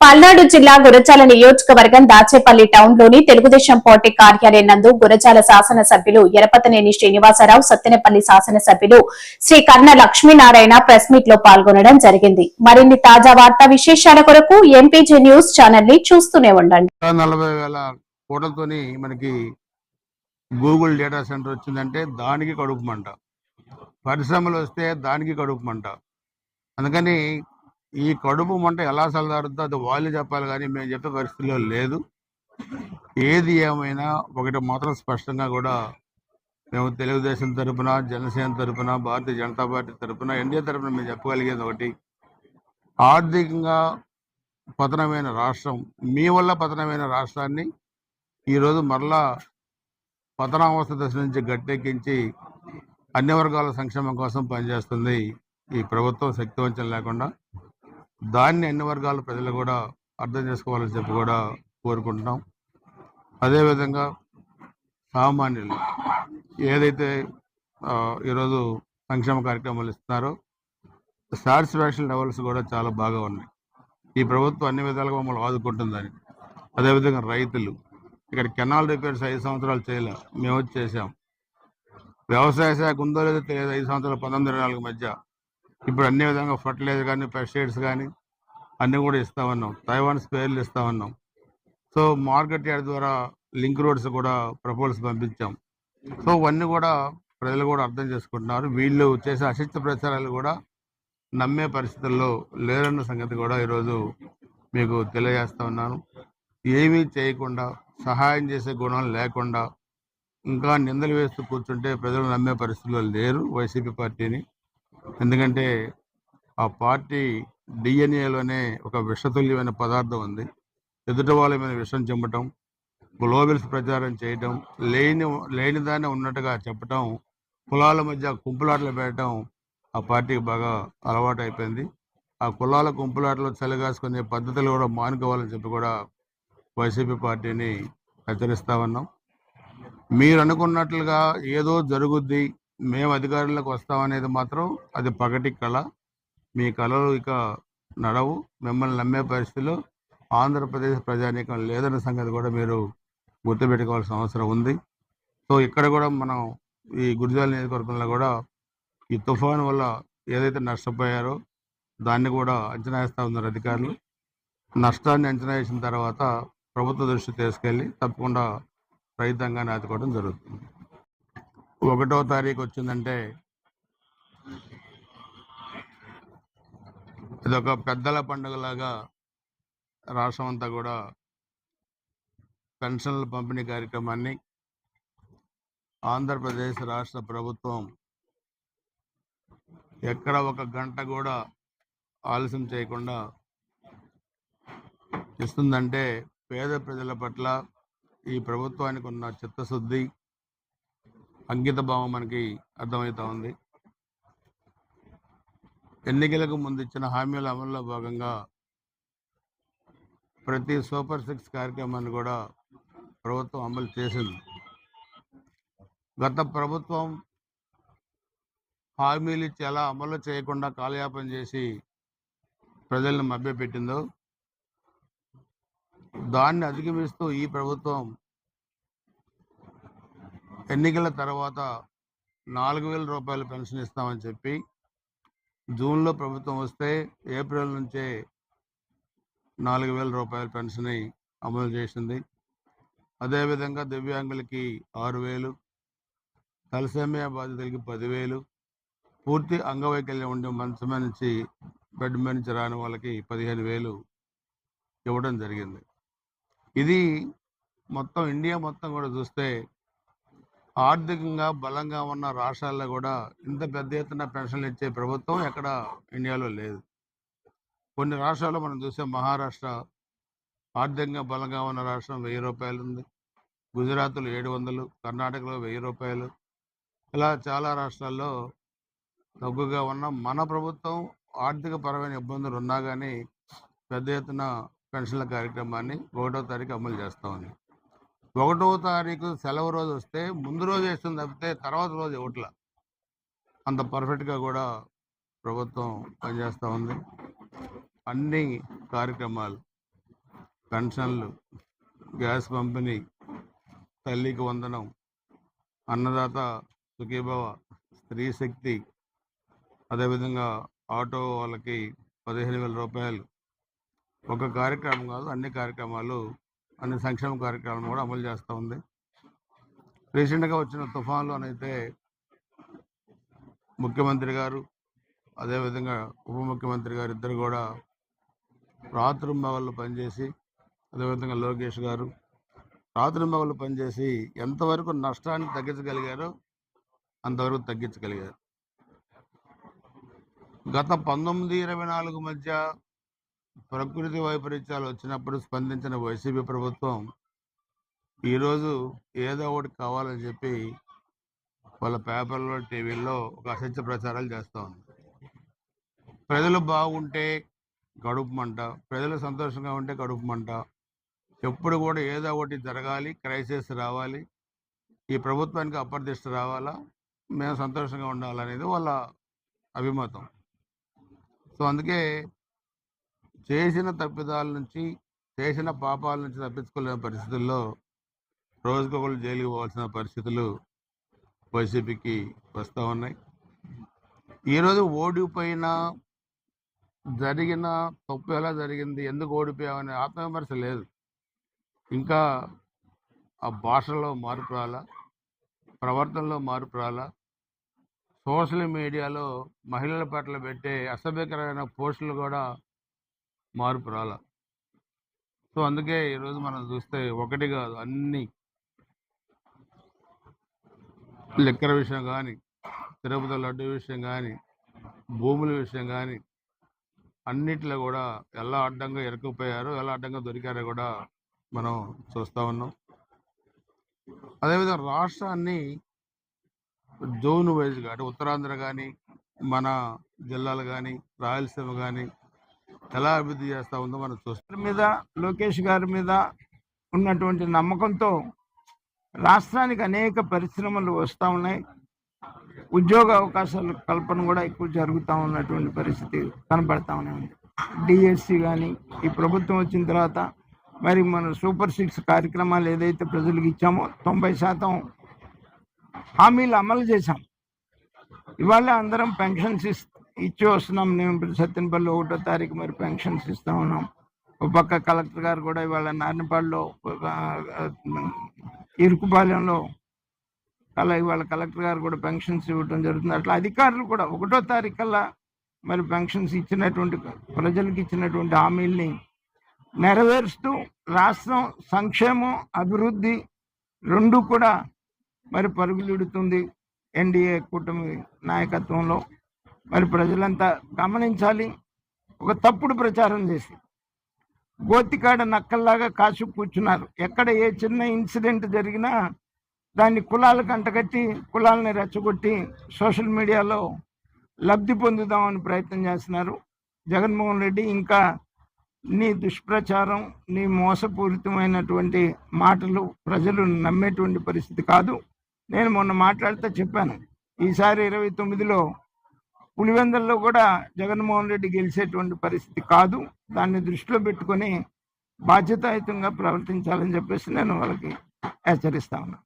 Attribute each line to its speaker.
Speaker 1: పల్నాడు జిల్లా గురజాల నియోజకవర్గం దాచేపల్లి టౌన్లోని తెలుగుదేశం పార్టీ కార్యాలయం నందు గురజాల శాసనసభ్యులు ఎరపతనేని శ్రీనివాసరావు సత్తెనపల్లి శాసనసభ్యులు శ్రీ కన్న లక్ష్మీనారాయణ ప్రెస్ మీట్లో పాల్గొనడం జరిగింది. మరిన్ని తాజా వార్తా విశేషాల కొరకు ఎంపీజీ న్యూస్ ఛానల్ని చూస్తూనే ఉండండి.
Speaker 2: మనకి గూగుల్ డేటా సెంటర్ వచ్చిందంటే దానికి కడుపుమంట పరిశ్రమలు వస్తే దానికి కడుపుమంట అందుకని ఈ కడుపు మంట ఎలా చల్లారుద్దో అది వాళ్ళు చెప్పాలి కానీ మేము చెప్పే పరిస్థితిలో లేదు. ఏది ఏమైనా ఒకటి మాత్రం స్పష్టంగా కూడా మేము తెలుగుదేశం తరఫున జనసేన తరఫున భారతీయ జనతా పార్టీ తరపున ఎన్డీఏ తరపున మేము చెప్పగలిగేది ఒకటి. ఆర్థికంగా పతనమైన రాష్ట్రం మీ వల్ల పతనమైన రాష్ట్రాన్ని ఈరోజు మరలా పతనావస్థ దశ నుంచి గట్టెక్కించి అన్ని వర్గాల సంక్షేమం కోసం పనిచేస్తుంది ఈ ప్రభుత్వం శక్తివంచం లేకుండా. దాన్ని అన్ని వర్గాల ప్రజలు కూడా అర్థం చేసుకోవాలని చెప్పి కూడా కోరుకుంటున్నాం. అదేవిధంగా సామాన్యులు ఏదైతే ఈరోజు సంక్షేమ కార్యక్రమాలు ఇస్తున్నారో సాటిస్ఫాక్షన్ లెవెల్స్ కూడా చాలా బాగా ఉన్నాయి. ఈ ప్రభుత్వం అన్ని విధాలుగా మమ్మల్ని ఆదుకుంటుందని. అదేవిధంగా రైతులు ఇక్కడ కెనాల్ రిపేర్స్ ఐదు సంవత్సరాలు చేయలే మేము వచ్చి చేసాం వ్యవసాయ శాఖ ఉందో లేదో తెలియదు ఐదు సంవత్సరాలు పంతొమ్మిది నాలుగు మధ్య. ఇప్పుడు అన్ని విధంగా ఫర్టిలైజర్ కానీ పెస్టిసైడ్స్ కానీ అన్నీ కూడా ఇస్తామన్నాం. తైవాన్ స్పేర్లు ఇస్తామన్నాం. సో మార్కెట్ యార్డ్ ద్వారా లింక్ రోడ్స్ కూడా ప్రపోజల్స్ పంపించాం. సో ఇవన్నీ కూడా ప్రజలు కూడా అర్థం చేసుకుంటున్నారు. వీళ్ళు చేసే అశక్త ప్రచారాలు కూడా నమ్మే పరిస్థితుల్లో లేరన్న సంగతి కూడా ఈరోజు మీకు తెలియజేస్తా ఉన్నాను. ఏమీ చేయకుండా సహాయం చేసే గుణం లేకుండా ఇంకా నిందలు వేస్తూ కూర్చుంటే ప్రజలు నమ్మే పరిస్థితుల్లో లేరు వైసీపీ పార్టీని. ఎందుకంటే ఆ పార్టీ డిఎన్ఏలోనే ఒక విషతుల్యమైన పదార్థం ఉంది. ఎదుటి వాళ్ళ మీద విషం చెమ్మటం గ్లోబల్స్ ప్రచారం చేయటం లేని లేని దాన్ని ఉన్నట్టుగా చెప్పటం కులాల మధ్య కుంపులాటలు పెట్టడం ఆ పార్టీకి బాగా అలవాటు అయిపోయింది ఆ కులాల కుంపులాటలు చలిగాసుకునే పద్ధతులు కూడా మానుకోవాలని చెప్పి కూడా వైసీపీ పార్టీని హెచ్చరిస్తా ఉన్నాం. మీరు అనుకున్నట్లుగా ఏదో జరుగుద్ది మేము అధికారంలోకి వస్తామనేది మాత్రం అది పగటి కళ. మీ కళలు ఇక నడవు. మిమ్మల్ని నమ్మే పరిస్థితిలో ఆంధ్రప్రదేశ్ ప్రజానీకం లేదన్న సంగతి కూడా మీరు గుర్తుపెట్టుకోవాల్సిన అవసరం ఉంది. సో ఇక్కడ కూడా మనం ఈ గురిజాల నియోజకవర్గంలో కూడా ఈ తుఫాన్ వల్ల ఏదైతే నష్టపోయారో దాన్ని కూడా అంచనా వేస్తూ ఉన్నారు అధికారులు. నష్టాన్ని అంచనా వేసిన తర్వాత ప్రభుత్వ దృష్టి తీసుకెళ్ళి తప్పకుండా రైతాంగాన్ని ఆదుకోవడం జరుగుతుంది. ఒకటో తారీఖు వచ్చిందంటే ఇదొక పెద్దల పండుగలాగా రాష్ట్రం అంతా కూడా పెన్షన్ల పంపిణీ కార్యక్రమాన్ని ఆంధ్రప్రదేశ్ రాష్ట్ర ప్రభుత్వం ఎక్కడ ఒక గంట కూడా ఆలస్యం చేయకుండా ఇస్తుందంటే పేద ప్రజల పట్ల ఈ ప్రభుత్వానికి ఉన్న చిత్తశుద్ధి అంకిత భావం మనకి అర్థమవుతా ఉంది. ఎన్నికలకు ముందు ఇచ్చిన హామీల అమల్లో భాగంగా ప్రతి సూపర్ సిక్స్ కార్యక్రమాన్ని కూడా ప్రభుత్వం అమలు చేసింది. గత ప్రభుత్వం హామీలు ఇచ్చి ఎలా అమలు చేయకుండా కాలయాపన చేసి ప్రజలను మభ్యపెట్టిందో దాన్ని అధిగమిస్తూ ఈ ప్రభుత్వం ఎన్నికల తర్వాత నాలుగు వేల రూపాయల పెన్షన్ ఇస్తామని చెప్పి జూన్లో ప్రభుత్వం వస్తే ఏప్రిల్ నుంచే నాలుగు వేల రూపాయల పెన్షన్ అమలు చేసింది. అదేవిధంగా దివ్యాంగులకి ఆరు వేలు తలసేమియా బాధితులకి పదివేలు పూర్తి అంగవైకల్యం ఉండే మంచమే నుంచి బెడ్ మీద నుంచి రాని వాళ్ళకి పదిహేను వేలు ఇవ్వడం జరిగింది. ఇది మొత్తం ఇండియా మొత్తం కూడా చూస్తే ఆర్థికంగా బలంగా ఉన్న రాష్ట్రాల్లో కూడా ఇంత పెద్ద ఎత్తున పెన్షన్లు ఇచ్చే ప్రభుత్వం ఎక్కడ ఇండియాలో లేదు. కొన్ని రాష్ట్రాల్లో మనం చూసే మహారాష్ట్ర ఆర్థికంగా బలంగా ఉన్న రాష్ట్రం వెయ్యి రూపాయలు ఉంది గుజరాత్లో ఏడు వందలు కర్ణాటకలో వెయ్యి రూపాయలు. ఇలా చాలా రాష్ట్రాల్లో తగ్గుగా ఉన్న మన ప్రభుత్వం ఆర్థిక పరమైన ఇబ్బందులు ఉన్నా కానీ పెద్ద ఎత్తున పెన్షన్ల కార్యక్రమాన్ని ఒకటో తారీఖు అమలు చేస్తా ఒకటవ ఒకటో తారీఖు సెలవు రోజు వస్తే ముందు రోజు వేస్తుంది తప్పితే తర్వాత రోజు ఇవ్వట్ల. అంత పర్ఫెక్ట్గా కూడా ప్రభుత్వం పనిచేస్తూ ఉంది. అన్ని కార్యక్రమాలు పెన్షన్లు గ్యాస్ పంపిణీ తల్లికి వందనం అన్నదాత సుఖీభవ స్త్రీ శక్తి అదేవిధంగా ఆటో వాళ్ళకి పదిహేను వేల రూపాయలు. ఒక కార్యక్రమం కాదు అన్ని కార్యక్రమాలు అన్ని సంక్షేమ కార్యక్రమాలు కూడా అమలు చేస్తూ ఉంది. రీసెంట్గా వచ్చిన తుఫాన్లు అయితే ముఖ్యమంత్రి గారు అదేవిధంగా ఉప ముఖ్యమంత్రి గారు ఇద్దరు కూడా రాత్రింబవళ్ళు పనిచేసి అదేవిధంగా లోకేష్ గారు రాత్రింబవళ్ళు పనిచేసి ఎంతవరకు నష్టాన్ని తగ్గించగలిగారో అంతవరకు తగ్గించగలిగారు. గత పంతొమ్మిది ఇరవై నాలుగు మధ్య ప్రకృతి వైపరీత్యాలు వచ్చినప్పుడు స్పందించిన వైసీపీ ప్రభుత్వం ఈరోజు ఏదో ఒకటి కావాలని చెప్పి వాళ్ళ పేపర్లో టీవీల్లో ఒక అసత్య ప్రచారాలు చేస్తూ ఉంది. ప్రజలు బాగుంటే గడుపు మంట ప్రజలు సంతోషంగా ఉంటే గడుపు మంట. ఎప్పుడు కూడా ఏదో ఒకటి జరగాలి క్రైసిస్ రావాలి ఈ ప్రభుత్వానికి అప్రదిష్ట రావాలా మేము సంతోషంగా ఉండాలనేది వాళ్ళ అభిమతం. సో అందుకే చేసిన తప్పిదాల నుంచి చేసిన పాపాల నుంచి తప్పించుకోలేని పరిస్థితుల్లో రోజుకొకరు జైలుకి పోవాల్సిన పరిస్థితులు వైసీపీకి వస్తూ ఉన్నాయి. ఈరోజు ఓడిపోయిన జరిగిన తప్పు ఎలా జరిగింది ఎందుకు ఓడిపోయామనే ఆత్మవిమర్శ లేదు. ఇంకా ఆ భాషలో మార్పు రాలా ప్రవర్తనలో మార్పు రాలా సోషల్ మీడియాలో మహిళల పట్ల పెట్టే అసభ్యకరమైన పోస్టులు కూడా మార్పు రాల. సో అందుకే ఈరోజు మనం చూస్తే ఒకటి కాదు అన్ని లెక్కల విషయం కానీ తిరుపతి లడ్డు విషయం కానీ భూముల విషయం కానీ అన్నిట్లో కూడా ఎలా అడ్డంగా ఇరుక్కుపోయారో ఎలా అడ్డంగా దొరికారో కూడా మనం చూస్తూ ఉన్నాం. అదేవిధంగా రాష్ట్రాన్ని జోన్ వైజ్గా అంటే ఉత్తరాంధ్ర కానీ మన జిల్లాలు కానీ రాయలసీమ కానీ ఎలా అభివృద్ధి చేస్తూ ఉందో మనం చూస్తాం.
Speaker 3: మీద లోకేష్ గారి మీద ఉన్నటువంటి నమ్మకంతో రాష్ట్రానికి అనేక పరిశ్రమలు వస్తూ ఉన్నాయి. ఉద్యోగ అవకాశాల కల్పన కూడా ఎక్కువ జరుగుతూ ఉన్నటువంటి పరిస్థితి కనపడతా ఉంది డిఎస్సి కానీ ఈ ప్రభుత్వం వచ్చిన తర్వాత మరి మన సూపర్ సిక్స్ కార్యక్రమాలు ఏదైతే ప్రజలకు ఇచ్చామో తొంభై శాతం హామీలు అమలు చేశాం. ఇవాళ అందరం పెన్షన్స్ ఇస్ ఇచ్చి వస్తున్నాం మేము ఇప్పుడు సత్యనపల్లి ఒకటో తారీఖు మరి పెన్షన్స్ ఇస్తా ఉన్నాం. ఒక పక్క కలెక్టర్ గారు కూడా ఇవాళ నారినపాడులో ఇరుకుపాలెంలో అలా ఇవాళ కలెక్టర్ గారు కూడా పెన్షన్స్ ఇవ్వడం జరుగుతుంది. అట్లా అధికారులు కూడా ఒకటో తారీఖు కల్లా మరి పెన్షన్స్ ఇచ్చినటువంటి ప్రజలకు ఇచ్చినటువంటి హామీల్ని నెరవేరుస్తూ రాష్ట్రం సంక్షేమం అభివృద్ధి రెండు కూడా మరి పరుగులుడుతుంది ఎన్డీఏ కూటమి నాయకత్వంలో. మరి ప్రజలంతా గమనించాలి. ఒక తప్పుడు ప్రచారం చేసి గోతికాడ నక్కల్లాగా కాసు కూర్చున్నారు. ఎక్కడ ఏ చిన్న ఇన్సిడెంట్ జరిగినా దాన్ని కులాలకు అంటగట్టి కులాలని రెచ్చగొట్టి సోషల్ మీడియాలో లబ్ధి పొందుదామని ప్రయత్నం చేస్తున్నారు. జగన్మోహన్ రెడ్డి ఇంకా నీ దుష్ప్రచారం నీ మోసపూరితమైనటువంటి మాటలు ప్రజలు నమ్మేటువంటి పరిస్థితి కాదు. నేను మొన్న మాట్లాడితే చెప్పాను. ఈసారి ఇరవై తొమ్మిదిలో పులివెందల్లో కూడా జగన్మోహన్ రెడ్డి గెలిచేటువంటి పరిస్థితి కాదు. దాన్ని దృష్టిలో పెట్టుకొని బాధ్యతాయుతంగా ప్రవర్తించాలని చెప్పేసి నేను వాళ్ళకి హెచ్చరిస్తా ఉన్నాను